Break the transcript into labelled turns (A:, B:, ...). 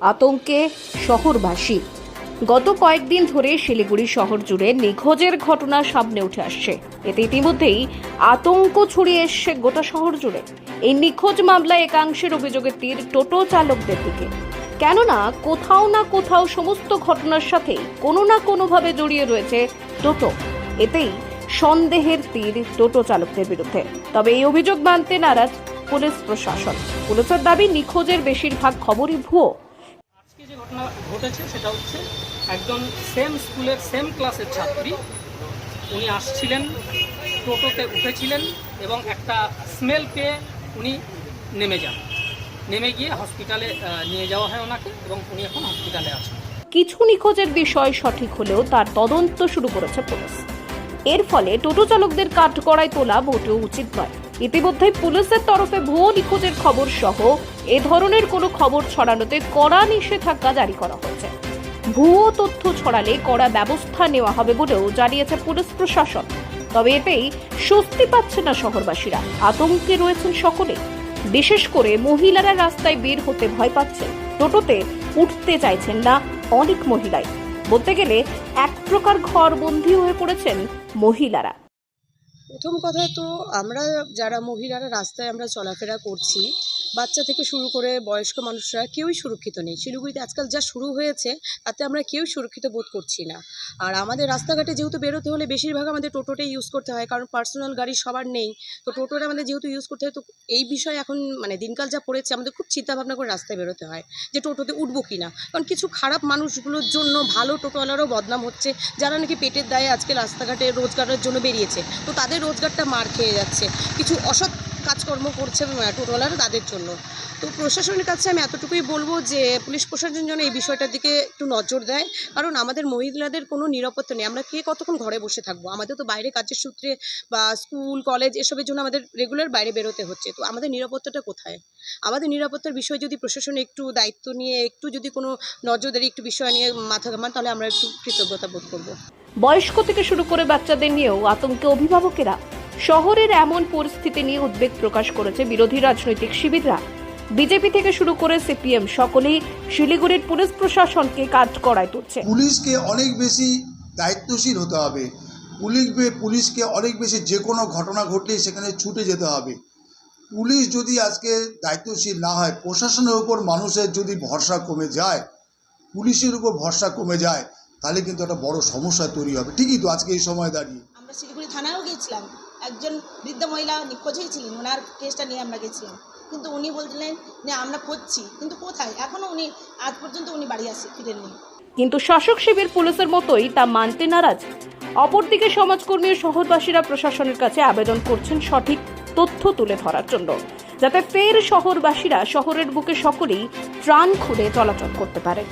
A: আতঙ্কে শহরবাসী। গত কয়েকদিন ধরে শিলিগুড়ি শহর জুড়ে নিখোঁজের ঘটনা সামনে উঠে আসছে। এতে ইতিমধ্যেই আতঙ্ক ছড়িয়ে এসছে গোটা শহর জুড়ে। এই নিখোঁজ মামলায় একাংশের অভিযোগের তীর টোটো চালকদের দিকে। কেননা কোথাও না কোথাও সমস্ত ঘটনার সাথেই কোনো না কোনোভাবে জড়িয়ে রয়েছে টোটো। এতেই সন্দেহের তীর টোটো চালকদের বিরুদ্ধে। তবে এই অভিযোগ মানতে নারাজ পুলিশ প্রশাসন। পুলিশের দাবি, নিখোঁজের বেশিরভাগ খবরই ভুয়ো।
B: যে ঘটনা ঘটেছে সেটা হচ্ছে একজন সেম স্কুলের সেম ক্লাসের ছাত্রী। উনি আসছিলেন, টোটোতে উঠেছিলেন এবং একটা স্মেল পেয়ে উনি নেমে যান। নেমে গিয়ে হসপিটালে নিয়ে যাওয়া হয় ওনাকে এবং উনি এখন হসপিটালে আছেন।
A: কিছু নিখোঁজের বিষয় সঠিক হলেও তার তদন্ত শুরু করেছে পুলিশ। এর ফলে টোটো চালকদের কাঠগড়ায় তোলা মোটেও উচিত নয়। ইতিমধ্যে পুলিশের তরফে ভুয়ো নিখোঁজের খবর সহ এ ধরনের কোনো খবর ছড়ানোতে কড়া নিষেধাজ্ঞা জারি করা হয়েছে। ভুয়ো তথ্য ছড়ালে কড়া ব্যবস্থা নেওয়া হবে বলেও জানিয়েছে পুলিশ প্রশাসন। তবে এতেই স্বস্তি পাচ্ছে না শহরবাসীরা। আতঙ্কে রয়েছেন সকলে। বিশেষ করে মহিলারা রাস্তায় বের হতে ভয় পাচ্ছেন। টোটোতে উঠতে চাইছেন না অনেক মহিলাই। বলতে গেলে এক প্রকার ঘরবন্দি হয়ে পড়েছেন মহিলারা।
C: প্রথম কথা তো আমরা যারা মহিলারা রাস্তায় আমরা চলাফেরা করছি বাচ্চা থেকে শুরু করে বয়স্ক মানুষরা কেউই সুরক্ষিত নেই। শিলিগুড়িতে আজকাল যা শুরু হয়েছে, তাতে আমরা কেউ সুরক্ষিত বোধ করছি না। আর আমাদের রাস্তাঘাটে যেহেতু বেরোতে হলে বেশিরভাগ আমাদের টোটোটাই ইউজ করতে হয়, কারণ পার্সোনাল গাড়ি সবার নেই। তো টোটোটা আমাদের যেহেতু ইউজ করতে হয়, তো এই বিষয়ে এখন মানে দিনকাল যা পড়েছে, আমাদের খুব চিন্তা ভাবনা করে রাস্তায় বেরোতে হয় যে টোটোতে উঠবো কি না কারণ কিছু খারাপ মানুষগুলোর জন্য ভালো টোটোওয়ালারও বদনাম হচ্ছে, যারা নাকি পেটের দায়ে আজকে রাস্তাঘাটে রোজগারের জন্য বেরিয়েছে। তো তাদের রোজগারটা মার খেয়ে যাচ্ছে। কিছু অসৎ কাজকর্ম করছে টোটোওয়ালারা তাদের জন্য। তো প্রশাসনের কাছে আমি এতটুকুই বলব যে, পুলিশ প্রশাসন যেন এই বিষয়টার দিকে একটু নজর দেয়। কারণ আমাদের মহিলাদের কোনো নিরাপত্তা নেই। আমরা কে কতক্ষণ ঘরে বসে থাকব? আমাদের তো বাইরে কাজের সূত্রে বা স্কুল, কলেজ এসবের জন্য আমাদের রেগুলার বাইরে বেরোতে হচ্ছে। তো আমাদের নিরাপত্তাটা কোথায়? আমাদের নিরাপত্তার বিষয়ে যদি প্রশাসন একটু দায়িত্ব নিয়ে, একটু যদি কোনো নজরদারি, একটু বিষয় নিয়ে মাথা ঘামান, তাহলে আমরা একটু কৃতজ্ঞতা বোধ করব।
A: বয়স্ক থেকে শুরু করে বাচ্চাদের নিয়েও আতঙ্কে অভিভাবকেরা শহরের এমন পরিস্থিতি নিয়ে উদ্বেগ প্রকাশ করেছে বিরোধী রাজনৈতিক শিবিররা। বিজেপি থেকে শুরু করে সিপিএম সকলেই শিলিগুড়ির পুলিশ প্রশাসনকে কাজ করায় তুলছে।
D: পুলিশকে অনেক বেশি দায়িত্বশীল হতে হবে। পুলিশ পুলিশকে অনেক বেশি যে কোনো ঘটনা ঘটলেই সেখানে ছুটে যেতে হবে। পুলিশ যদি আজকে দায়িত্বশীল না হয়, প্রশাসনের উপর মানুষের যদি ভরসা কমে যায়, পুলিশের উপর ভরসা কমে যায়, তাহলে কিন্তু একটা বড় সমস্যা তৈরি হবে। ঠিকই তো আজকে এই সময় দাঁড়িয়ে।
E: আমরা শিলিগুড়ি থানায়ও গিয়েছিলাম। একজন বৃদ্ধা মহিলা নিখোঁজ হয়েছিলেন ওনার কেসটা নিয়ে আমরা গেছিলাম। কিন্তু উনি বলছিলেন যে, আমরা খুঁজছি। কিন্তু কোথায়? এখনও উনি, আজ পর্যন্ত উনি বাড়ি আসে, ফিরেননি।
A: কিন্তু শাসক শিবির পুলিশের মতোই তা মানতে নারাজ। অপরদিকে সমাজকর্মী ও শহরবাসীরা প্রশাসনের কাছে আবেদন করছেন সঠিক তথ্য তুলে ধরার জন্য, যাতে ফের শহরবাসীরা শহরের বুকে সকলেই প্রাণ খুলে চলাচল করতে পারে।